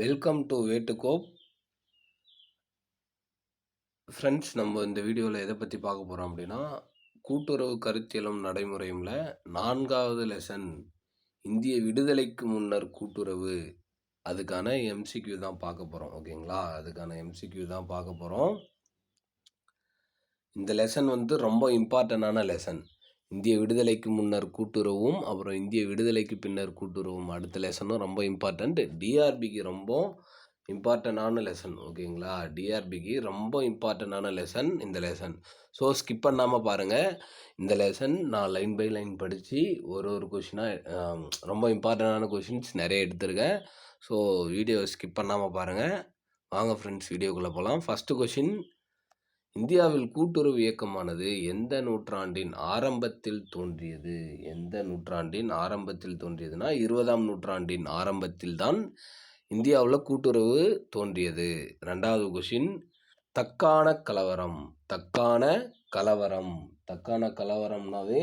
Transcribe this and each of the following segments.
Welcome to வேட்டுக்கோப் friends நம்ம இந்த வீடியோவில் எதை பற்றி பார்க்க போகிறோம் அப்படின்னா கூட்டுறவு கருத்தியலும் நடைமுறையும்ல. நான்காவது லெசன் இந்திய விடுதலைக்கு முன்னர் கூட்டுறவு. அதுக்கான எம்சிக்யூ தான் பார்க்க போகிறோம் ஓகேங்களா? அதுக்கான எம்சிக்யூ தான் பார்க்க போகிறோம் இந்த லெசன் வந்து ரொம்ப இம்பார்ட்டண்டான லெசன் இந்திய விடுதலைக்கு முன்னர் கூட்டுறவும் அப்புறம் இந்திய விடுதலைக்கு பின்னர் கூட்டுறவும். அடுத்த லெசனும் ரொம்ப இம்பார்ட்டண்ட் டிஆர்பிக்கு ரொம்ப இம்பார்ட்டண்டான லெசன் ஓகேங்களா டிஆர்பிக்கு ரொம்ப இம்பார்ட்டண்டான லெசன் இந்த லெசன் ஸோ ஸ்கிப் பண்ணாமல் பாருங்கள் இந்த லெசன் நான் லைன் பை லைன் படித்து ஒரு ஒரு கொஷினாக ரொம்ப இம்பார்ட்டண்டான கொஷின்ஸ் நிறைய எடுத்திருக்கேன். ஸோ வீடியோ ஸ்கிப் பண்ணாமல் பாருங்கள் வாங்க ஃப்ரெண்ட்ஸ் வீடியோக்குள்ளே போகலாம் ஃபஸ்ட்டு கொஷின் இந்தியாவில் கூட்டுறவு இயக்கமானது எந்த நூற்றாண்டின் ஆரம்பத்தில் தோன்றியது? எந்த நூற்றாண்டின் ஆரம்பத்தில் தோன்றியதுன்னா இருபதாம் நூற்றாண்டின் ஆரம்பத்தில் தான் இந்தியாவில் கூட்டுறவு தோன்றியது. ரெண்டாவது கொஷின் தக்கான கலவரம். தக்கான கலவரம். தக்கான கலவரம்னாவே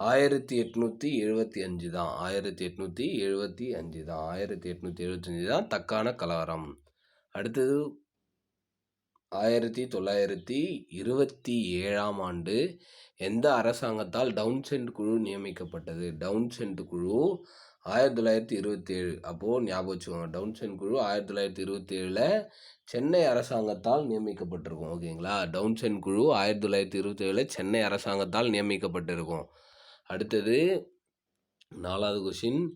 ஆயிரத்தி எட்நூற்றி எழுபத்தி அஞ்சு தான். ஆயிரத்தி எட்நூற்றி எழுபத்தி அஞ்சு தான். ஆயிரத்தி எட்நூற்றி எழுபத்தஞ்சு தான் தக்கான கலவரம். அடுத்தது ஆயிரத்தி தொள்ளாயிரத்தி இருபத்தி ஏழாம் ஆண்டு எந்த அரசாங்கத்தால் டவுன்சென்ட் குழு நியமிக்கப்பட்டது? டவுன்சென்ட் குழு ஆயிரத்தி தொள்ளாயிரத்தி இருபத்தி ஏழு. அப்போது ஞாபகம் வச்சுக்கோங்க. டவுன்சென்ட் குழு ஆயிரத்தி தொள்ளாயிரத்தி இருபத்தி ஏழில் சென்னை அரசாங்கத்தால் நியமிக்கப்பட்டிருக்கும். ஓகேங்களா? டவுன்சென்ட் குழு ஆயிரத்தி தொள்ளாயிரத்தி இருபத்தி ஏழில் சென்னை அரசாங்கத்தால் நியமிக்கப்பட்டிருக்கும். அடுத்தது நாலாவது கொஷின்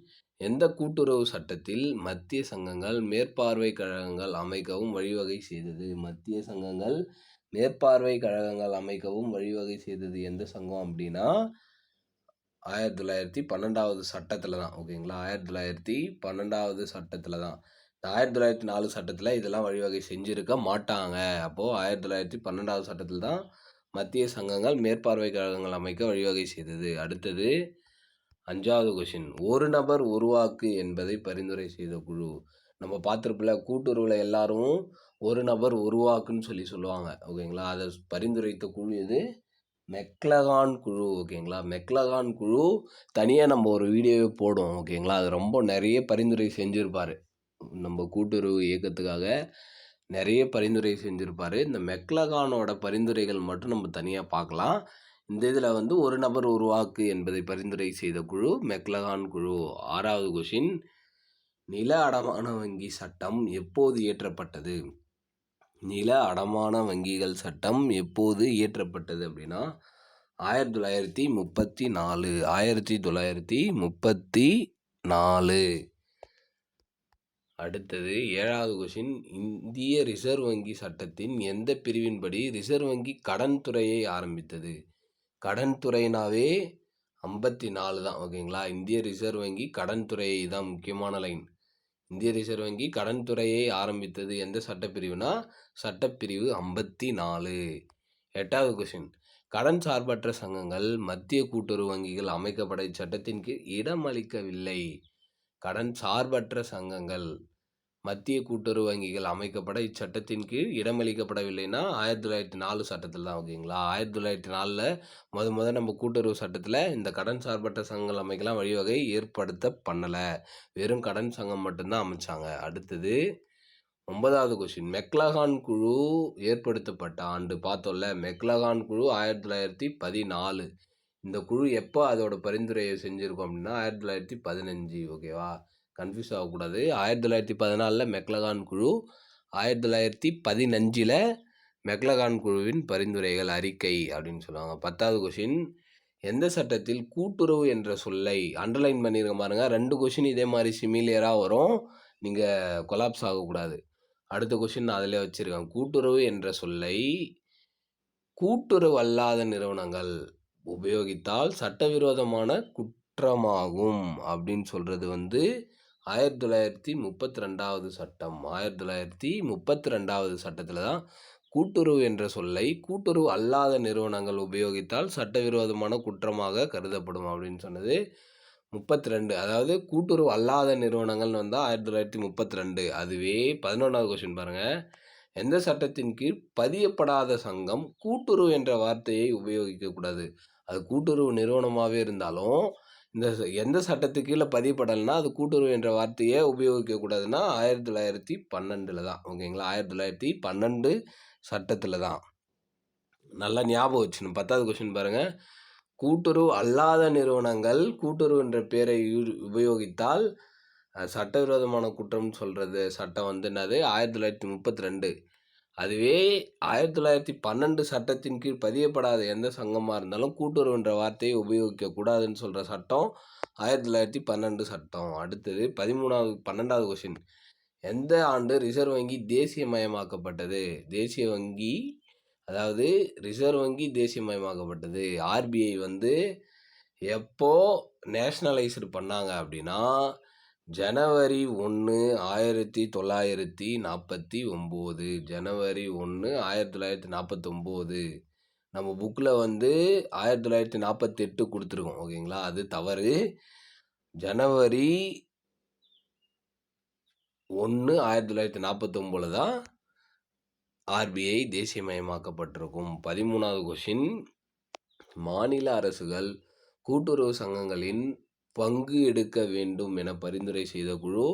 எந்த கூட்டுறவு சட்டத்தில் மத்திய சங்கங்கள் மேற்பார்வை கழகங்கள் அமைக்கவும் வழிவகை செய்தது? மத்திய சங்கங்கள் மேற்பார்வை கழகங்கள் அமைக்கவும் வழிவகை செய்தது எந்த சங்கம் அப்படின்னா ஆயிரத்தி தொள்ளாயிரத்தி பன்னெண்டாவது சட்டத்தில் தான். ஓகேங்களா? ஆயிரத்தி தொள்ளாயிரத்தி பன்னெண்டாவது சட்டத்தில் தான். இந்த ஆயிரத்தி தொள்ளாயிரத்தி நாலு சட்டத்தில் இதெல்லாம் வழிவகை செஞ்சுருக்க மாட்டாங்க. அப்போது ஆயிரத்தி தொள்ளாயிரத்தி பன்னெண்டாவது சட்டத்தில் தான் மத்திய சங்கங்கள் மேற்பார்வை கழகங்கள் அமைக்க வழிவகை செய்தது. அடுத்தது அஞ்சாவது கொஷின் ஒரு நபர் உருவாக்கு என்பதை பரிந்துரை செய்த குழு. நம்ம பார்த்துருப்பில்ல கூட்டுறவில் எல்லாரும் ஒரு நபர் உருவாக்குன்னு சொல்லி சொல்லுவாங்க. ஓகேங்களா அதை பரிந்துரைத்த குழு இது மெக்லகான் குழு. ஓகேங்களா மெக்லகான் குழு தனியாக நம்ம ஒரு வீடியோவே போடுவோம். ஓகேங்களா அது ரொம்ப நிறைய பரிந்துரை செஞ்சுருப்பார். நம்ம கூட்டுறவு இயக்கத்துக்காக நிறைய பரிந்துரை செஞ்சுருப்பார். இந்த மெக்லகானோட பரிந்துரைகள் மட்டும் நம்ம தனியாக பார்க்கலாம். இந்த இதில் வந்து ஒரு நபர் உருவாக்கு என்பதை பரிந்துரை செய்த குழு மெக்லகான் குழு. ஆறாவது கொஷின் நில அடமான வங்கி சட்டம் எப்போது இயற்றப்பட்டது? நில அடமான வங்கிகள் சட்டம் எப்போது இயற்றப்பட்டது அப்படின்னா ஆயிரத்தி தொள்ளாயிரத்தி முப்பத்தி நாலு ஆயிரத்தி தொள்ளாயிரத்தி முப்பத்தி நாலு அடுத்தது ஏழாவது கொஷின் இந்திய ரிசர்வ் வங்கி சட்டத்தின் எந்த பிரிவின்படி ரிசர்வ் வங்கி கடன் துறையை ஆரம்பித்தது? கடன் துறைனாவே ஐம்பத்தி நாலு தான் ஓகேங்களா? இந்திய ரிசர்வ் வங்கி கடன் துறை தான் முக்கியமான லைன். இந்திய ரிசர்வ் வங்கி கடன் துறையை ஆரம்பித்தது எந்த சட்டப்பிரிவுனா சட்டப்பிரிவு ஐம்பத்தி நாலு எட்டாவது கொஷின் கடன் சார்பற்ற சங்கங்கள் மத்திய கூட்டுறவு வங்கிகள் அமைக்கப்பட இச்சட்டத்தின் கீழ் இடமளிக்கவில்லை. கடன் சார்பற்ற சங்கங்கள். மத்திய கூட்டுறவு வங்கிகள் அமைக்கப்பட இச்சட்டத்தின் கீழ் இடமளிக்கப்படவில்லைன்னா ஆயிரத்தி தொள்ளாயிரத்தி நாலு சட்டத்தில் தான் ஓகேங்களா ஆயிரத்தி தொள்ளாயிரத்தி நாலில் முத முத நம்ம கூட்டுறவு சட்டத்தில் இந்த கடன் சார்பற்ற சங்கங்கள் அமைக்கலாம் வழிவகை ஏற்படுத்த பண்ணலை. வெறும் கடன் சங்கம் மட்டும்தான் அமைச்சாங்க. அடுத்தது ஒன்பதாவது கொஸ்டின் மெக்லகான் குழு ஏற்படுத்தப்பட்ட ஆண்டு பார்த்தோம்ல. மெக்லகான் குழு ஆயிரத்தி தொள்ளாயிரத்தி பதினாலு. இந்த குழு எப்போ அதோட பரிந்துரையை செஞ்சுருக்கோம் அப்படின்னா ஆயிரத்தி தொள்ளாயிரத்தி பதினஞ்சு. ஓகேவா? கன்ஃபியூஸ் ஆகக்கூடாது. ஆயிரத்தி தொள்ளாயிரத்தி பதினாலில் மெக்லகான் குழு ஆயிரத்தி தொள்ளாயிரத்தி பதினஞ்சில் மெக்லகான் குழுவின் பரிந்துரைகள் அறிக்கை அப்படின்னு சொல்லுவாங்க. பத்தாவது கொஷின் எந்த சட்டத்தில் கூட்டுறவு என்ற சொல்லை அண்டர்லைன் பண்ணியிருக்க பாருங்கள் ரெண்டு கொஷின் இதே மாதிரி சிமிலியராக வரும். நீங்கள் கொலாப்ஸ் ஆகக்கூடாது. அடுத்த கொஷின் நான் அதிலே வச்சுருக்கேன். கூட்டுறவு என்ற சொல்லை கூட்டுறவு அல்லாத நிறுவனங்கள் உபயோகித்தால் சட்டவிரோதமான குற்றமாகும் அப்படின்னு சொல்கிறது வந்து ஆயிரத்தி தொள்ளாயிரத்தி முப்பத்தி ரெண்டாவது சட்டம். ஆயிரத்தி தொள்ளாயிரத்தி முப்பத்தி ரெண்டாவது சட்டத்தில் தான் கூட்டுறவு என்ற சொல்லை கூட்டுறவு அல்லாத நிறுவனங்கள் உபயோகித்தால் சட்டவிரோதமான குற்றமாக கருதப்படும் அப்படின்னு சொன்னது. முப்பத்தி ரெண்டு அதாவது கூட்டுறவு அல்லாத நிறுவனங்கள்னு வந்தால் ஆயிரத்தி தொள்ளாயிரத்தி முப்பத்தி ரெண்டு. அதுவே பதினொன்றாவது கொஸ்டின் பாருங்கள் எந்த சட்டத்தின் கீழ் பதியப்படாத சங்கம் கூட்டுறவு என்ற வார்த்தையை உபயோகிக்கக்கூடாது அது கூட்டுறவு நிறுவனமாகவே இருந்தாலும் இந்த எந்த சட்டத்துக்கு கீழே பதியப்படலைன்னா, அது கூட்டுறவு என்ற வார்த்தையே உபயோகிக்கக்கூடாதுன்னா, 1912ல தான். ஓகேங்களா? 1912 சட்டத்தில தான். நல்லா ஞாபகம் வச்சுக்கணும். 10வது கொஸ்டின் பாருங்கள் கூட்டுறவு அல்லாத நிறுவனங்கள் கூட்டுறவு என்ற பெயரை யூ உபயோகித்தால், சட்டவிரோதமான குற்றம்னு சொல்கிறது சட்டம் வந்து என்னது? 1932. அதுவே 1912 சட்டத்தின் கீழ் பதியப்படாத எந்த சங்கமாக இருந்தாலும், கூட்டுறவு என்ற வார்த்தையை உபயோகிக்கக் கூடாதுன்னு சொல்ற சட்டம் 1912 சட்டம். அடுத்தது 13வது 12வது கொஸ்டின். எந்த ஆண்டு ரிசர்வ் வங்கி தேசியமயமாக்கப்பட்டது? தேசிய வங்கி அதாவது ரிசர்வ் வங்கி தேசியமயமாக்கப்பட்டது. ஆர்பிஐ வந்து எப்போ நேஷ்னலைஸ்டு பண்ணாங்க அப்படின்னா, ஜனவரி ஒன்று ஆயிரத்தி தொள்ளாயிரத்தி நாற்பத்தி ஒம்பது. ஜனவரி ஒன்று ஆயிரத்தி தொள்ளாயிரத்தி நாற்பத்தொம்போது நம்ம புக்கில் வந்து ஆயிரத்தி தொள்ளாயிரத்தி நாற்பத்தெட்டு கொடுத்துருக்கோம் ஓகேங்களா? அது தவறு. ஜனவரி ஒன்று ஆயிரத்தி தொள்ளாயிரத்தி நாற்பத்தொம்போது தான் ஆர்பிஐ தேசியமயமாக்கப்பட்டிருக்கும். பதிமூணாவது கொஷின் மாநில அரசுகள் கூட்டுறவு சங்கங்களின் பங்கு எடுக்க வேண்டும் என பரிந்துரை செய்த குழு.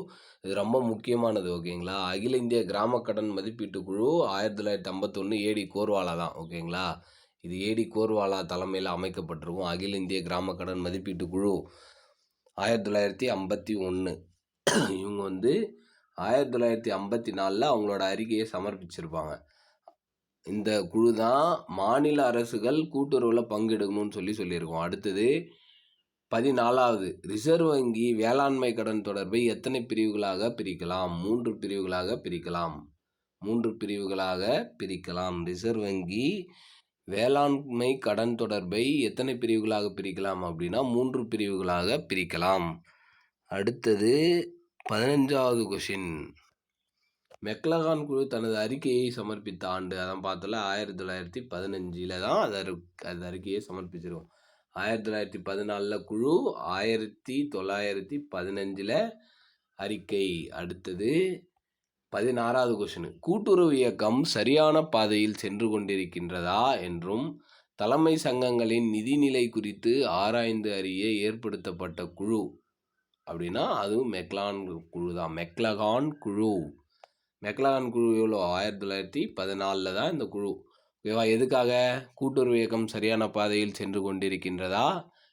இது ரொம்ப முக்கியமானது. ஓகேங்களா? அகில இந்திய கிராம கடன் மதிப்பீட்டு குழு 1951 ஏ.டி. கோர்வாலா தான். ஓகேங்களா? இது ஏ.டி. கோர்வாலா தலைமையில் அமைக்கப்பட்டிருக்கும். அகில இந்திய கிராம கடன் மதிப்பீட்டு குழு 1951. இவங்க வந்து 1954ல அவங்களோட அறிக்கையை சமர்ப்பிச்சிருப்பாங்க. இந்த குழு தான் மாநில அரசுகள் கூட்டுறவில் பங்கெடுக்கணும்னு சொல்லி சொல்லியிருக்கோம். அடுத்தது 14வது ரிசர்வ் வங்கி வேளாண்மை கடன் தொடர்பை எத்தனை பிரிவுகளாக பிரிக்கலாம்? மூன்று பிரிவுகளாக பிரிக்கலாம். மூன்று பிரிவுகளாக பிரிக்கலாம். ரிசர்வ் வங்கி வேளாண்மை கடன் தொடர்பை எத்தனை பிரிவுகளாக பிரிக்கலாம் அப்படின்னா, மூன்று பிரிவுகளாக பிரிக்கலாம். அடுத்தது பதினஞ்சாவது கொஷின் மெக்லகான் குழு தனது அறிக்கையை சமர்ப்பித்த ஆண்டு. அதான் பார்த்தோம்ல 1915ல தான் அது அறி அது அறிக்கையை சமர்ப்பிச்சிருக்கும். 1914ல குழு, 1915ல அறிக்கை. அடுத்தது பதினாறாவது கொஷனு கூட்டுறவு இயக்கம் சரியான பாதையில் சென்று கொண்டிருக்கின்றதா என்றும், தலைமை சங்கங்களின் நிதிநிலை குறித்து ஆராய்ந்து அறிய ஏற்படுத்தப்பட்ட குழு அப்படின்னா, அதுவும் மெக்லான் குழு தான். மெக்லகான் குழு. மெக்லகான் குழு எவ்வளோ? 1914ல தான் இந்த குழு. ஓகேவா? எதுக்காக? கூட்டுறவு இயக்கம் சரியான பாதையில் சென்று கொண்டிருக்கின்றதா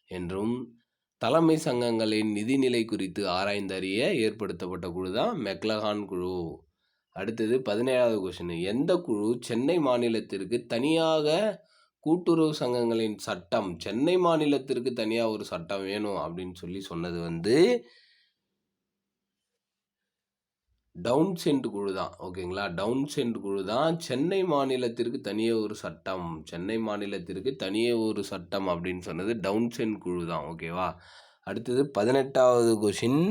என்றும், தலைமை சங்கங்களின் நிதிநிலை குறித்து ஆராய்ந்தறிய ஏற்படுத்தப்பட்ட குழு தான் மெக்லகான் குழு. அடுத்தது 17வது கொஸ்டின். எந்த குழு சென்னை மாநிலத்திற்கு தனியாக கூட்டுறவு சங்கங்களின் சட்டம் சென்னை மாநிலத்திற்கு தனியாக ஒரு சட்டம் வேணும் அப்படின்னு சொல்லி சொன்னது வந்து டவுன் சென்ட் குழு தான். ஓகேங்களா? டவுன் சென்ட் குழு தான் சென்னை மாநிலத்திற்கு தனியே ஒரு சட்டம் சென்னை மாநிலத்திற்கு தனியே ஒரு சட்டம் அப்படின்னு சொன்னது டவுன் சென்ட் குழு தான். ஓகேவா? அடுத்தது பதினெட்டாவது கொஷின்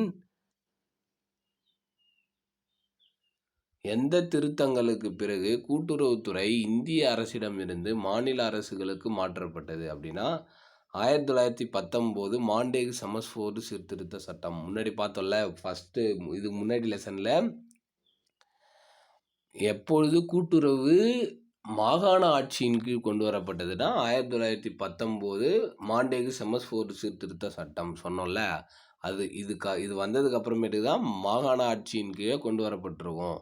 எந்த திருத்தங்களுக்கு பிறகு கூட்டுறவுத்துறை இந்திய அரசிடமிருந்து மாநில அரசுகளுக்கு மாற்றப்பட்டது அப்படின்னா, 1919 மாண்டேகு சமஸ்போர்டு சீர்திருத்த சட்டம். முன்னாடி பார்த்தோம்ல ஃபஸ்ட்டு இது முன்னாடி லெசனில் எப்பொழுது கூட்டுறவு மாகாண ஆட்சியின் கீழ் கொண்டு வரப்பட்டதுன்னா, 1919 மாண்டேகு செமஸ்போர்டு சீர்திருத்த சட்டம் சொன்னோம்ல. அது இதுக்கு இது வந்ததுக்கு அப்புறமேட்டுக்கு தான் மாகாண ஆட்சியின் கீழே கொண்டு வரப்பட்டிருக்கும்.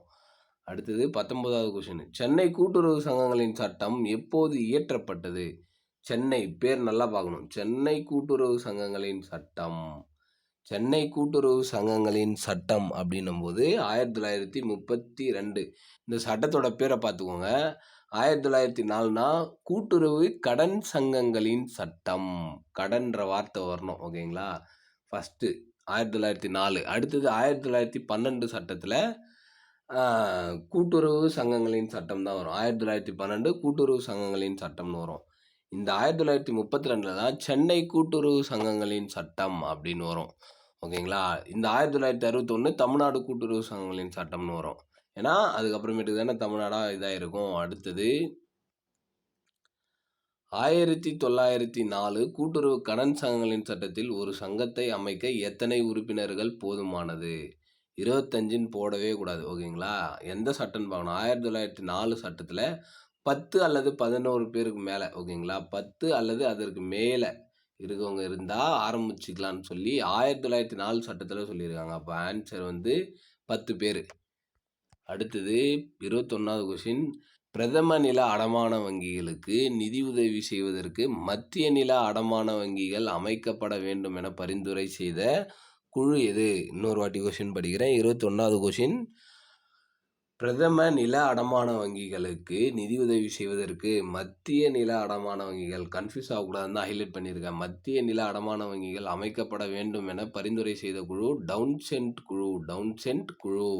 அடுத்தது 19வது கொஸ்டின். சென்னை கூட்டுறவு சங்கங்களின் சட்டம் எப்போது இயற்றப்பட்டது? சென்னை பேர் நல்லா பார்க்கணும். சென்னை கூட்டுறவு சங்கங்களின் சட்டம். சென்னை கூட்டுறவு சங்கங்களின் சட்டம் அப்படின்னும் போது ஆயிரத்தி தொள்ளாயிரத்தி முப்பத்தி ரெண்டு இந்த சட்டத்தோட பேரை பார்த்துக்கோங்க. 1904னா கூட்டுறவு கடன் சங்கங்களின் சட்டம். கடன்ற வார்த்தை வரணும். ஓகேங்களா? ஃபஸ்ட்டு ஆயிரத்தி தொள்ளாயிரத்தி நாலு அடுத்தது ஆயிரத்தி தொள்ளாயிரத்தி பன்னெண்டு சட்டத்தில் கூட்டுறவு சங்கங்களின் சட்டம் தான் வரும். 1912 கூட்டுறவு சங்கங்களின் சட்டம்னு வரும். இந்த 1932ல தான் சென்னை கூட்டுறவு சங்கங்களின் சட்டம் அப்படின்னு வரும். ஓகேங்களா? இந்த 1961 தமிழ்நாடு கூட்டுறவு சங்கங்களின் சட்டம்னு வரும். ஏன்னா, அதுக்கப்புறமேட்டுக்கு தானே தமிழ்நாடா இதாயிருக்கும். அடுத்தது 1904 கூட்டுறவு கடன் சங்கங்களின் சட்டத்தில் ஒரு சங்கத்தை அமைக்க எத்தனை உறுப்பினர்கள் போதுமானது? 25ன்னு போடவே கூடாது. ஓகேங்களா? எந்த சட்டம்னு பார்க்கணும். ஆயிரத்தி தொள்ளாயிரத்தி நாலு சட்டத்தில் 10 அல்லது 11 பேருக்கு மேலே ஓகேங்களா? 10 அல்லது அதற்கு மேலே இருக்கவங்க இருந்தால் ஆரம்பிச்சுக்கலான்னு சொல்லி ஆயிரத்தி தொள்ளாயிரத்தி நாலு சட்டத்தில் சொல்லியிருக்காங்க. அப்போ ஆன்சர் வந்து பத்து பேர். அடுத்தது இருபத்தொன்னாவது கொஷின் பிரதம நில அடமான வங்கிகளுக்கு நிதி உதவி செய்வதற்கு மத்திய நில அடமான வங்கிகள் அமைக்கப்பட வேண்டும் என பரிந்துரை செய்த குழு எது? இன்னொரு வாட்டி கொஷின் படிக்கிறேன். இருபத்தொன்னாவது கொஷின் பிரதம நில அடமான வங்கிகளுக்கு நிதி உதவி செய்வதற்கு மத்திய நில அடமான வங்கிகள் கன்ஃபியூஸ் ஆகக்கூடாதுன்னு தான் ஹைலைட் பண்ணியிருக்கேன். மத்திய நில அடமான வங்கிகள் அமைக்கப்பட வேண்டும் என பரிந்துரை செய்த குழு டவுன்சென்ட் குழு டவுன்சென்ட் குழு.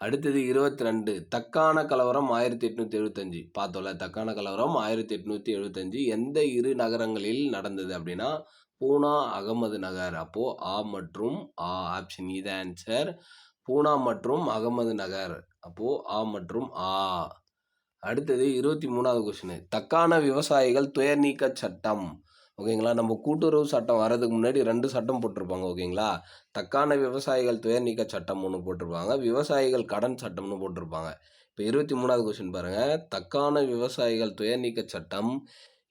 அடுத்தது இருபத்தி ரெண்டு தக்கான கலவரம் ஆயிரத்தி எட்நூற்றி எழுபத்தஞ்சு பார்த்தோம்ல தக்கான கலவரம் ஆயிரத்தி எட்நூற்றி எழுபத்தஞ்சு எந்த இரு நகரங்களில் நடந்தது அப்படின்னா பூனா அகமது நகர். அப்போது ஆ மற்றும் ஆ ஆப்ஷன் இ ஆன்சர் பூனா மற்றும் அகமது நகர். அப்போது ஆ மற்றும் ஆ. அடுத்தது இருபத்தி மூணாவது கொஸ்டின் தக்கான விவசாயிகள் துயர் நீக்க சட்டம். ஓகேங்களா நம்ம கூட்டுறவு சட்டம் வர்றதுக்கு முன்னாடி ரெண்டு சட்டம் போட்டிருப்பாங்க ஓகேங்களா தக்கான விவசாயிகள் துயர் நீக்க சட்டம் ஒன்று போட்டிருப்பாங்க விவசாயிகள் கடன் சட்டம்னு போட்டிருப்பாங்க. இப்போ இருபத்தி மூணாவது கொஸ்டின் பாருங்கள் தக்கான விவசாயிகள் துயர் நீக்க சட்டம்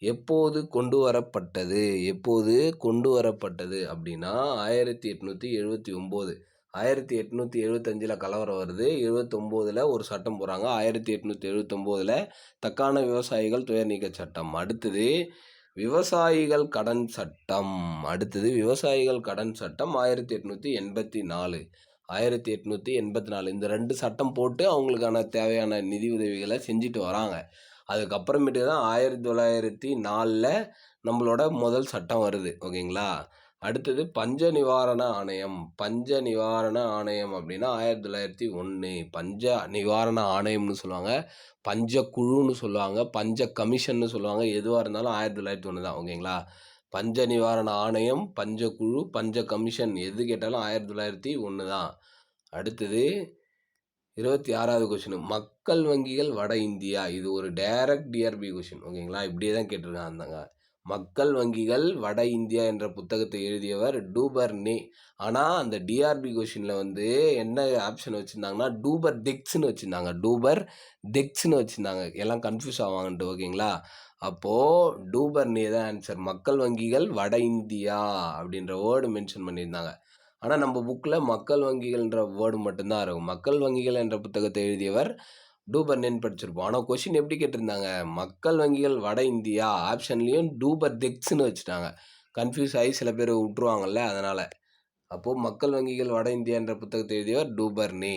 எப்போது கொண்டு வரப்பட்டது? எப்போது கொண்டு வரப்பட்டது? அப்படின்னா ஆயிரத்தி எட்நூற்றி எழுபத்தி ஒம்பது. ஆயிரத்தி எட்நூற்றி எழுபத்தஞ்சில் கலவரம் வருது. எழுபத்தொம்போதில் ஒரு சட்டம் போகிறாங்க ஆயிரத்தி எட்நூற்றி எழுபத்தொம்போதில் தக்கான விவசாயிகள் துயர் நீக்க சட்டம். அடுத்தது விவசாயிகள் கடன் சட்டம். அடுத்தது விவசாயிகள் கடன் சட்டம் ஆயிரத்தி எட்நூற்றி எண்பத்தி நாலு. ஆயிரத்தி எட்நூற்றி எண்பத்தி நாலு. இந்த ரெண்டு சட்டம் போட்டு அவங்களுக்கான தேவையான நிதி உதவிகளை செஞ்சுட்டு வராங்க. அதுக்கப்புறமேட்டு தான் ஆயிரத்தி தொள்ளாயிரத்தி நாலில் நம்மளோட முதல் சட்டம் வருது. ஓகேங்களா? அடுத்தது பஞ்ச நிவாரண ஆணையம். பஞ்ச நிவாரண ஆணையம் அப்படின்னா ஆயிரத்தி தொள்ளாயிரத்தி ஒன்று பஞ்ச நிவாரண ஆணையம்னு சொல்லுவாங்க. பஞ்ச குழுன்னு சொல்லுவாங்க. பஞ்ச கமிஷன்னு சொல்லுவாங்க. எதுவாக இருந்தாலும் ஆயிரத்தி தொள்ளாயிரத்தி ஒன்று தான். ஓகேங்களா? பஞ்ச நிவாரண ஆணையம் பஞ்ச குழு பஞ்ச கமிஷன் எது கேட்டாலும் ஆயிரத்தி தொள்ளாயிரத்தி ஒன்று தான். அடுத்தது இருபத்தி ஆறாவது கொஷின் மக்கள் வங்கிகள் வட இந்தியா. இது ஒரு டைரக்ட் டிஆர்பி கொஷின் ஓகேங்களா? இப்படியே தான் கேட்டிருக்காங்க அந்தங்க. மக்கள் வங்கிகள் வட இந்தியா என்ற புத்தகத்தை எழுதியவர் டூபர் நே ஆனால் அந்த டிஆர்பி கொஷினில் வந்து என்ன ஆப்ஷன் வச்சுருந்தாங்கன்னா டூபர் டெக்ஸ்னு வச்சுருந்தாங்க. டூபர் டெக்ஸ்னு வச்சுருந்தாங்க. எல்லாம் கன்ஃபியூஸ் ஆவாங்கன்ட்டு ஓகேங்களா? அப்போது டூபர் நே தான் ஆன்சர் மக்கள் வங்கிகள் வட இந்தியா அப்படின்ற வேர்டு மென்ஷன் பண்ணியிருந்தாங்க. ஆனால் நம்ம புக்கில் மக்கள் வங்கிகள்ன்ற வேர்டு மட்டும்தான் இருக்கும். மக்கள் வங்கிகள் என்ற புத்தகத்தை எழுதியவர் டூபர் நென் படிச்சிருப்போம். ஆனால் கொஷின் எப்படி கேட்டிருந்தாங்க? மக்கள் வங்கிகள் வட இந்தியா ஆப்ஷன்லேயும் டூபர் டெக்ஸ்னு வச்சுட்டாங்க. கன்ஃபியூஸ் ஆகி சில பேர் விட்டுருவாங்கல்ல அதனால். அப்போது மக்கள் வங்கிகள் வட இந்தியான்ற புத்தகத்தை எழுதியவர் டூபர்னி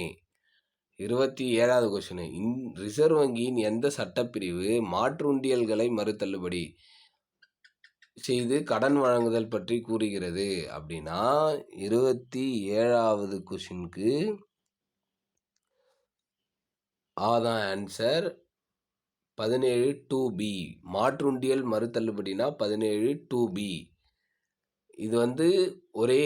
இருபத்தி ஏழாவது கொஷின் இந் ரிசர்வ் வங்கியின் எந்த சட்டப்பிரிவு மாற்று உண்டியல்களை மறுத்தள்ளுபடி செய்து கடன் வழங்குதல் பற்றி கூறுகிறது? அப்படின்னா இருபத்தி ஏழாவது கொஷினுக்கு ஆதான் ஆன்சர் பதினேழு டூ பி மாற்றுண்டியல் மறுதள்ளுபடினா பதினேழு டூ பி இது வந்து ஒரே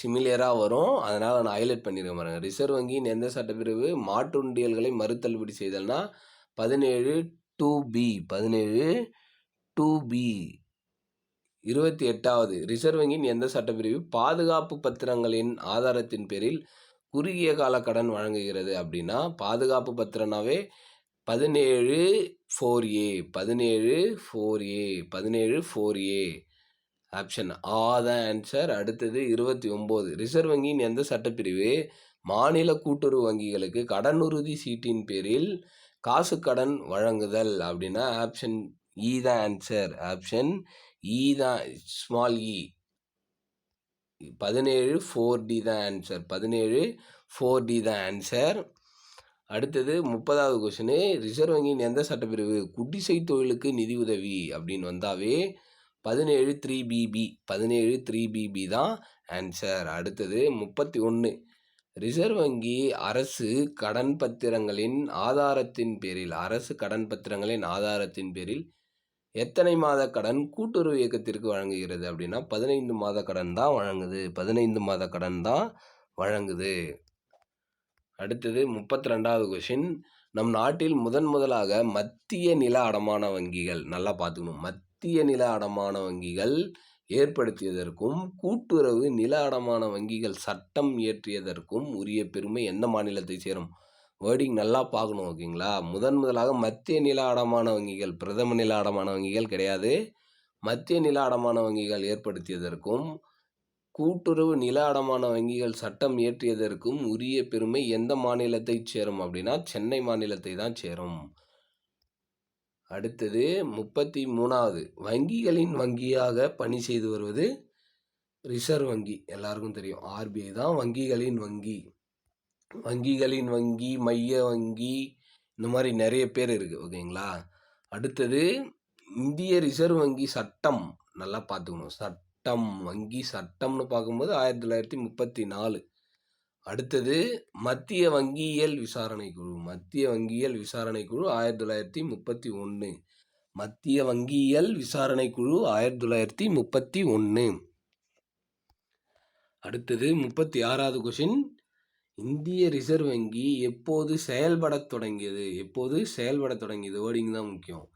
சிமிலியராக வரும். அதனால் நான் ஹைலைட் பண்ணியிருக்கேன் பாருங்கள் ரிசர்வ் வங்கியின் எந்த சட்டப்பிரிவு மாற்றுண்டியல்களை மறுதள்ளுபடி செய்தல்னா பதினேழு டூ பி பதினேழு டூ பி இருபத்தி எட்டாவது. ரிசர்வ் வங்கியின் எந்த சட்டப்பிரிவு பாதுகாப்பு பத்திரங்களின் ஆதாரத்தின் பேரில் குறுகிய கால கடன் வழங்குகிறது அப்படின்னா பாதுகாப்பு பத்திரனாவே பதினேழு ஃபோர் ஏ பதினேழு ஃபோர் ஏ பதினேழு ஃபோர் ஏ ஆப்ஷன் ஆ தான் ஆன்சர் அடுத்தது இருபத்தி ஒம்பது. ரிசர்வ் வங்கியின் எந்த சட்டப்பிரிவு? மாநில கூட்டுறவு வங்கிகளுக்கு கடனுறுதி சீட்டின் பேரில் காசு கடன் வழங்குதல் அப்படின்னா ஆப்ஷன் இ e தான் ஆன்சர் ஆப்ஷன் இ தான் ஸ்மால் இ e. பதினேழு ஃபோர் டி தான் ஆன்சர் பதினேழு ஃபோர் டி தான் ஆன்சர் அடுத்தது முப்பதாவது கொஷனு ரிசர்வ் வங்கியின் எந்த சட்டப்பிரிவு? குடிசை தொழிலுக்கு நிதி உதவி அப்படின்னு வந்தாவே பதினேழு த்ரீ பிபி பதினேழு த்ரீ பிபி தான் ஆன்சர் அடுத்தது முப்பத்தி ஒன்று ரிசர்வ் வங்கி அரசு கடன் பத்திரங்களின் ஆதாரத்தின் பேரில் அரசு கடன் பத்திரங்களின் ஆதாரத்தின் பேரில் எத்தனை மாத கடன் கூட்டுறவு இயக்கத்திற்கு வழங்குகிறது அப்படின்னா பதினைந்து மாத கடன் தான் வழங்குது. பதினைந்து மாத கடன் தான் வழங்குது. அடுத்தது முப்பத்தி ரெண்டாவது கொஷின் நம் நாட்டில் முதன் முதலாக மத்திய நில அடமான வங்கிகள் நல்லா பார்த்துக்கணும். மத்திய நில அடமான வங்கிகள் ஏற்படுத்தியதற்கும் கூட்டுறவு நில அடமான வங்கிகள் சட்டம் இயற்றியதற்கும் உரிய பெருமை எந்த மாநிலத்தை சேரும்? வேர்டிங் நல்லா பார்க்கணும் ஓகேங்களா முதன் முதலாக மத்திய நில அடமான வங்கிகள் பிரதம நில அடமான வங்கிகள் கிடையாது. மத்திய நில அடமான வங்கிகள் ஏற்படுத்தியதற்கும் கூட்டுறவு நில அடமான வங்கிகள் சட்டம் இயற்றியதற்கும் உரிய பெருமை எந்த மாநிலத்தை சேரும் அப்படின்னா சென்னை மாநிலத்தை தான் சேரும். அடுத்தது முப்பத்தி மூணாவது. வங்கிகளின் வங்கியாக பணி செய்து வருவது ரிசர்வ் வங்கி. எல்லாருக்கும் தெரியும். ஆர்பிஐ தான் வங்கிகளின் வங்கி. வங்கிகளின் வங்கி மைய வங்கி இந்த மாதிரி நிறைய பேர் இருக்குது ஓகேங்களா? அடுத்தது இந்திய ரிசர்வ் வங்கி சட்டம் நல்லா பார்த்துக்கணும். சட்டம் வங்கி சட்டம்னு பார்க்கும்போது ஆயிரத்தி தொள்ளாயிரத்தி முப்பத்தி நாலு. அடுத்தது மத்திய வங்கியியல் விசாரணை குழு. மத்திய வங்கியியல் விசாரணை குழு ஆயிரத்தி தொள்ளாயிரத்தி முப்பத்தி ஒன்று மத்திய வங்கியியல் விசாரணை குழு ஆயிரத்தி தொள்ளாயிரத்தி முப்பத்தி ஒன்று அடுத்தது முப்பத்தி ஆறாவது கொஷின் இந்திய ரிசர்வ் வங்கி எப்போது செயல்படத் தொடங்கியது? எப்போது செயல்படத் தொடங்கியது? வேர்டிங் தான் முக்கியம்.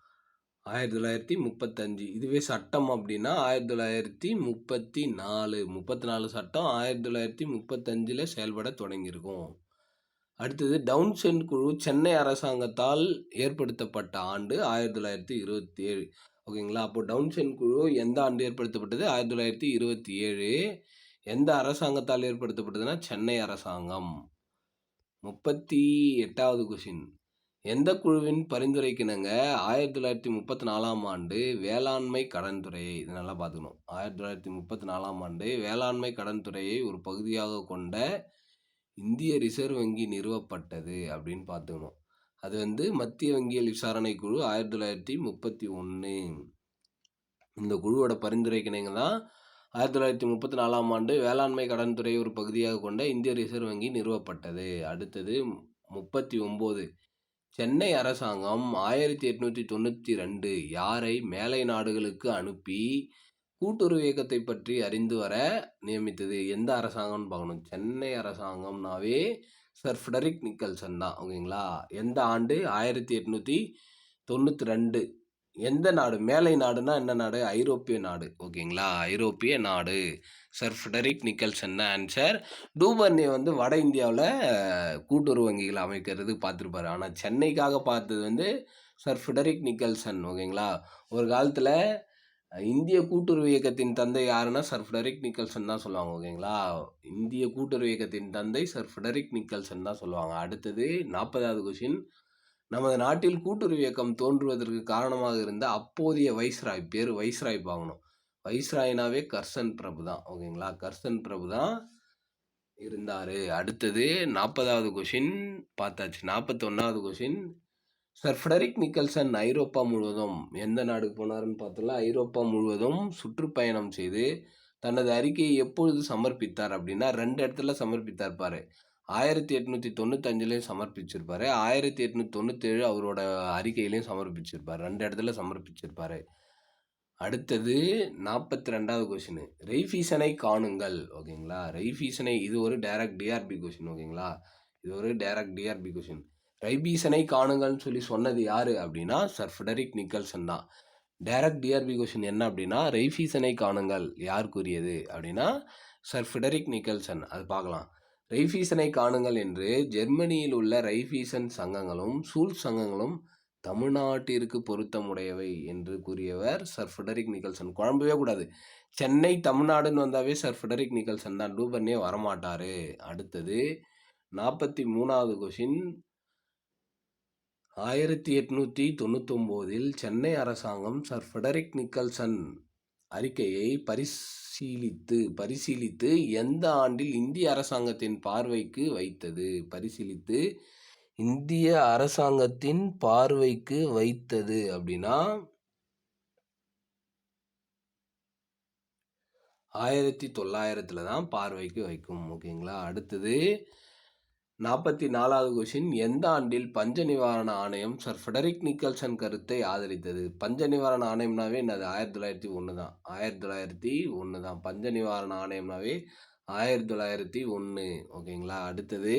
ஆயிரத்தி தொள்ளாயிரத்தி முப்பத்தஞ்சு. இதுவே சட்டம் அப்படின்னா ஆயிரத்தி தொள்ளாயிரத்தி முப்பத்தி நாலு முப்பத்தி நாலு சட்டம் ஆயிரத்தி தொள்ளாயிரத்தி முப்பத்தஞ்சில் செயல்பட தொடங்கியிருக்கும். அடுத்தது டவுன்சென் குழு சென்னை அரசாங்கத்தால் ஏற்படுத்தப்பட்ட ஆண்டு ஆயிரத்தி தொள்ளாயிரத்தி இருபத்தி ஏழு ஓகேங்களா அப்போது டவுன்சென் குழு எந்த ஆண்டு ஏற்படுத்தப்பட்டது? ஆயிரத்தி தொள்ளாயிரத்தி இருபத்தி ஏழு எந்த அரசாங்கத்தால் ஏற்படுத்தப்பட்டதுன்னா சென்னை அரசாங்கம். முப்பத்தி எட்டாவது கொஷின் எந்த குழுவின் பரிந்துரைக்கிணங்க? ஆயிரத்தி தொள்ளாயிரத்தி முப்பத்தி நாலாம் ஆண்டு வேளாண்மை கடன் துறையை இது நல்லா பார்த்துக்கணும். ஆயிரத்தி தொள்ளாயிரத்தி முப்பத்தி நாலாம் ஆண்டு வேளாண்மை கடன் துறையை ஒரு பகுதியாக கொண்ட இந்திய ரிசர்வ் வங்கி நிறுவப்பட்டது அப்படின்னு பார்த்துக்கணும். அது வந்து மத்திய வங்கியல் விசாரணை குழு ஆயிரத்தி தொள்ளாயிரத்தி முப்பத்தி ஒன்று. இந்த குழுவோட பரிந்துரைக்கிணங்க தான் ஆயிரத்தி தொள்ளாயிரத்தி முப்பத்தி நாலாம் ஆண்டு வேளாண்மை கடன் துறை ஒரு பகுதியாக கொண்ட இந்திய ரிசர்வ் வங்கி நிறுவப்பட்டது. அடுத்தது முப்பத்தி ஒம்பது. சென்னை அரசாங்கம் ஆயிரத்தி எட்நூற்றி தொண்ணூற்றி ரெண்டு யாரை மேலை நாடுகளுக்கு அனுப்பி கூட்டுறவு இயக்கத்தை பற்றி அறிந்து வர நியமித்தது? எந்த அரசாங்கம்னு பார்க்கணும். சென்னை அரசாங்கம்னாவே சர் ஃபெடரிக் நிக்கல்சன் தான். ஓகேங்களா? எந்த ஆண்டு? ஆயிரத்தி எட்நூற்றி தொண்ணூற்றி ரெண்டு. எந்த நாடு? மேலை நாடுனா என்ன நாடு? ஐரோப்பிய நாடு. ஓகேங்களா? ஐரோப்பிய நாடு. சர் ஃபெடரிக் நிக்கல்சன் தான் ஆன்சர் டூபர்னே வந்து வட இந்தியாவில் கூட்டுறவு வங்கிகள் அமைக்கிறது பார்த்துருப்பாரு. ஆனால் சென்னைக்காக பார்த்தது வந்து சர் ஃபெடரிக் நிக்கல்சன் ஓகேங்களா? ஒரு காலத்தில் இந்திய கூட்டுறவு இயக்கத்தின் தந்தை யாருன்னா சர் ஃபெடரிக் நிக்கல்சன் தான் சொல்லுவாங்க ஓகேங்களா? இந்திய கூட்டுறவு இயக்கத்தின் தந்தை சர் ஃபெடரிக் நிக்கல்சன் தான் சொல்லுவாங்க. அடுத்தது நாற்பதாவது கொஷின் நமது நாட்டில் கூட்டுறவு இயக்கம் தோன்றுவதற்கு காரணமாக இருந்த அப்போதைய வைஸ்ராய் பேர் வைஸ்ராய் பார்க்கணும் வைஸ்ராய்னாவே கர்சன் பிரபு தான் ஓகேங்களா? கர்சன் பிரபு தான் இருந்தார். அடுத்தது நாற்பதாவது கொஷின் பார்த்தாச்சு. நாற்பத்தொன்னாவது கொஷின். சர் ஃப்ரெடரிக் நிக்கல்சன் ஐரோப்பா முழுவதும் எந்த நாடுக்கு போனாருன்னு பார்த்தோம்ல ஐரோப்பா முழுவதும் சுற்றுப்பயணம் செய்து தனது அறிக்கையை எப்பொழுது சமர்ப்பித்தார் அப்படின்னா ரெண்டு இடத்துல சமர்ப்பித்தார் பாரு. ஆயிரத்தி எட்நூற்றி தொண்ணூத்தஞ்சுலேயும் சமர்ப்பிச்சிருப்பார். ஆயிரத்தி எட்நூற்றி தொண்ணூற்றேழு அவரோட அறிக்கையிலையும் சமர்ப்பிச்சிருப்பார். ரெண்டு இடத்துல சமர்ப்பிச்சிருப்பார். அடுத்தது நாற்பத்தி ரெண்டாவது கொஷின் ரெய்ஃபீசனை காணுங்கள் ஓகேங்களா? ரெய்ஃபீசனை இது ஒரு டைரக்ட் டிஆர்பி கொஷின் ஓகேங்களா? இது ஒரு டைரக்ட் டிஆர்பி கொஷின் ரைபீசனை காணுங்கள்னு சொல்லி சொன்னது யார் அப்படின்னா சர் ஃபிடரிக் நிக்கல்சன் தான். டைரக்ட் டிஆர்பி கொஷின் என்ன அப்படின்னா ரெய்ஃபீசனை காணுங்கள் யார் கூறியது அப்படின்னா சர் ஃபிடரிக் நிக்கல்சன். அது பார்க்கலாம். ரைஃபீசனை காணுங்கள் என்று ஜெர்மனியில் உள்ள ரைஃபீசன் சங்கங்களும் சூல் சங்கங்களும் தமிழ்நாட்டிற்கு பொருத்தமுடையவை என்று கூறியவர் சர் ஃபெடரிக் நிக்கல்சன். குழம்பவே கூடாது. சென்னை தமிழ்நாடுன்னு வந்தாவே சர் ஃபெடரிக் நிக்கல்சன் தான் டூபர்னே வரமாட்டார். அடுத்தது நாற்பத்தி மூணாவது கொஷின். ஆயிரத்தி எட்நூற்றி தொண்ணூத்தொம்போதில் சென்னை அரசாங்கம் சர் ஃபெடரிக் நிக்கல்சன் அறிக்கையை பரிஸ் பரிசீலித்து பரிசீலித்து எந்த ஆண்டில் இந்திய அரசாங்கத்தின் பார்வைக்கு வைத்தது? பரிசீலித்து இந்திய அரசாங்கத்தின் பார்வைக்கு வைத்தது அப்படின்னா ஆயிரத்தி தொள்ளாயிரத்தில் தான் பார்வைக்கு வைக்கும் ஓகேங்களா? அடுத்தது நாற்பத்தி நாலாவது கொஷின் எந்த ஆண்டில் பஞ்ச நிவாரண ஆணையம் சர் ஃபெடரிக் நிக்கல்சன் கருத்தை ஆதரித்தது? பஞ்ச நிவாரண ஆணையம்னாவே என்னது? ஆயிரத்தி தொள்ளாயிரத்தி ஒன்று தான் ஆயிரத்தி தொள்ளாயிரத்தி ஒன்று தான் பஞ்ச நிவாரண ஆணையம்னாவே ஆயிரத்தி தொள்ளாயிரத்தி ஒன்று ஓகேங்களா? அடுத்தது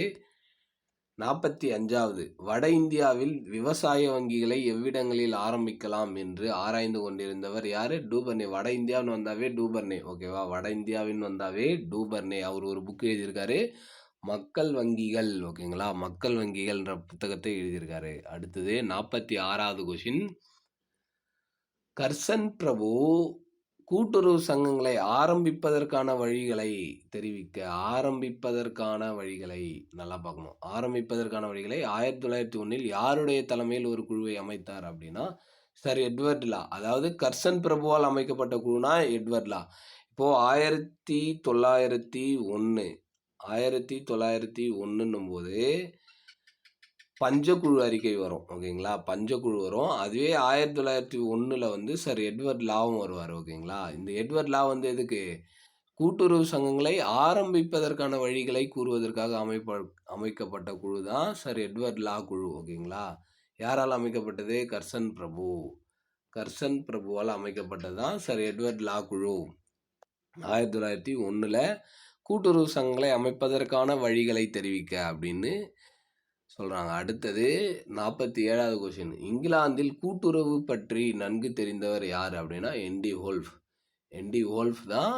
நாற்பத்தி அஞ்சாவது வட இந்தியாவில் விவசாய வங்கிகளை எவ்விடங்களில் ஆரம்பிக்கலாம் என்று ஆராய்ந்து கொண்டிருந்தவர் யார்? டூபர்னே. வட இந்தியாவின்னு வந்தாவே டூபர்னே. ஓகேவா? வட இந்தியாவின் வந்தாவே டூபர்னே. அவர் ஒரு புக் எழுதியிருக்காரு. மக்கள் வங்கிகள் ஓகேங்களா? மக்கள் வங்கிகள்ன்ற புத்தகத்தை எழுதியிருக்காரு. அடுத்தது நாற்பத்தி ஆறாவது கொஷின் கர்சன் பிரபு கூட்டுறவு சங்கங்களை ஆரம்பிப்பதற்கான வழிகளை தெரிவிக்க ஆரம்பிப்பதற்கான வழிகளை நல்லா பார்க்கணும். ஆரம்பிப்பதற்கான வழிகளை ஆயிரத்தி தொள்ளாயிரத்தி ஒன்றில் யாருடைய தலைமையில் ஒரு குழுவை அமைத்தார் அப்படின்னா சார் எட்வர்ட்லா அதாவது கர்சன் பிரபுவால் அமைக்கப்பட்ட குழுனா எட்வர்ட்லா இப்போது ஆயிரத்தி தொள்ளாயிரத்தி ஒன்று ஆயிரத்தி தொள்ளாயிரத்தி ஒன்றுன்னும் போது பஞ்சக்குழு அறிக்கை வரும் ஓகேங்களா? பஞ்சக்குழு வரும். அதுவே ஆயிரத்தி தொள்ளாயிரத்தி ஒன்றில் வந்து சார் எட்வர்ட் லாவும் வருவார் ஓகேங்களா? இந்த எட்வர்ட் லா வந்து எதுக்கு? கூட்டுறவு சங்கங்களை ஆரம்பிப்பதற்கான வழிகளை கூறுவதற்காக அமைப்ப அமைக்கப்பட்ட குழு தான் சார் எட்வர்ட் லா குழு ஓகேங்களா? யாரால் அமைக்கப்பட்டது? கர்சன் பிரபு. கர்சன் பிரபுவால் அமைக்கப்பட்டது தான் சார் எட்வர்ட் லா குழு. ஆயிரத்தி தொள்ளாயிரத்தி ஒன்றில் கூட்டுறவு சங்கங்களை அமைப்பதற்கான வழிகளை தெரிவிக்க அப்படின்னு சொல்கிறாங்க அடுத்தது நாற்பத்தி ஏழாவது கொஷின் இங்கிலாந்தில் கூட்டுறவு பற்றி நன்கு தெரிந்தவர் யார் அப்படின்னா என்டி ஹோல்ஃப். என்டி ஹோல்ஃப் தான்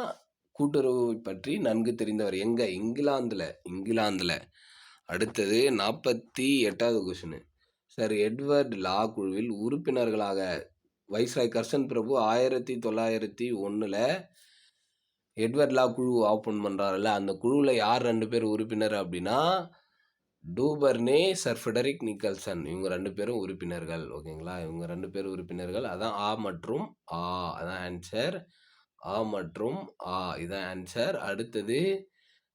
கூட்டுறவு பற்றி நன்கு தெரிந்தவர். எங்கே? இங்கிலாந்தில். இங்கிலாந்தில். அடுத்தது நாற்பத்தி எட்டாவது கொஷின் சார் எட்வர்ட் லா குழுவில் உறுப்பினர்களாக வைஸ்ராய் கர்ஷன் பிரபு ஆயிரத்தி தொள்ளாயிரத்தி ஒன்றில் எட்வர்ட் லா குழு ஓப்பன் பண்ணுறாருல்ல அந்த குழுவில் யார் ரெண்டு பேர் உறுப்பினர் அப்படின்னா டூபர்னே சர் ஃபெடரிக் நிக்கல்சன். இவங்க ரெண்டு பேரும் உறுப்பினர்கள் ஓகேங்களா? இவங்க ரெண்டு பேரும் உறுப்பினர்கள். அதான் ஆ மற்றும் ஆ. அதான் ஆன்சர் ஆ மற்றும் ஆ. இதான் ஆன்சர் அடுத்தது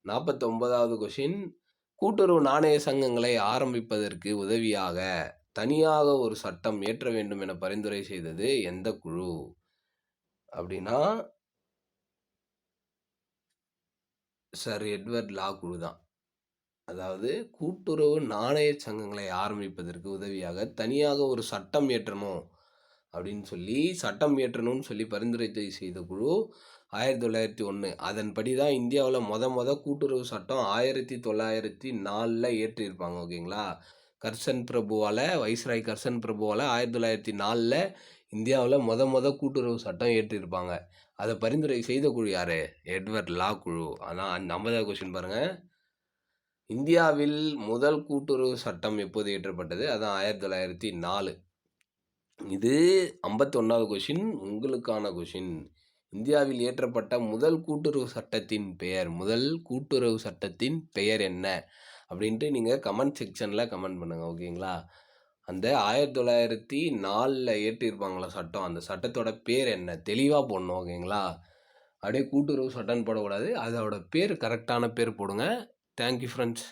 நாற்பத்தொன்பதாவது கொஷின் கூட்டுறவு நாணய சங்கங்களை ஆரம்பிப்பதற்கு உதவியாக தனியாக ஒரு சட்டம் இயற்ற வேண்டும் என பரிந்துரை செய்தது எந்த குழு? அப்படின்னா சர் எட்வர்ட் லா குழு தான். அதாவது கூட்டுறவு நாணய சங்கங்களை ஆரம்பிப்பதற்கு உதவியாக தனியாக ஒரு சட்டம் இயற்றணும் அப்படின்னு சொல்லி சட்டம் இயற்றணும்னு சொல்லி பரிந்துரை செய்த குழு ஆயிரத்தி தொள்ளாயிரத்தி ஒன்று அதன்படி தான் இந்தியாவில் மொத மொத கூட்டுறவு சட்டம் ஆயிரத்தி தொள்ளாயிரத்தி நாலில் இயற்றியிருப்பாங்க ஓகேங்களா? கர்சன் பிரபுவால் வைஸ்ராய் கர்சன் பிரபுவால் ஆயிரத்தி தொள்ளாயிரத்தி நாலில் இந்தியாவில் மொத மொத கூட்டுறவு சட்டம் ஏற்றிருப்பாங்க அதை பரிந்துரை செய்த குழு யார்? எட்வர்ட் லா குழு. அதான் ஐம்பதாவது கொஸ்டின் பாருங்கள் இந்தியாவில் முதல் கூட்டுறவு சட்டம் எப்போது இயற்றப்பட்டது? அதான் ஆயிரத்தி தொள்ளாயிரத்தி நாலு. இது ஐம்பத்தொன்னாவது கொஷின் உங்களுக்கான கொஷின் இந்தியாவில் இயற்றப்பட்ட முதல் கூட்டுறவு சட்டத்தின் பெயர் முதல் கூட்டுறவு சட்டத்தின் பெயர் என்ன? அப்படின்ட்டு நீங்கள் கமெண்ட் செக்ஷனில் கமெண்ட் பண்ணுங்கள் ஓகேங்களா அந்த ஆயிரத்தி தொள்ளாயிரத்தி நாலில் ஏற்றிருப்பாங்களா சட்டம் அந்த சட்டத்தோட பேர் என்ன? தெளிவாக போடணும் ஓகேங்களா? அப்படியே கூட்டுறவு சட்டம்னு போடக்கூடாது. அதோட பேர் கரெக்டான பேர் போடுங்க. Thank you friends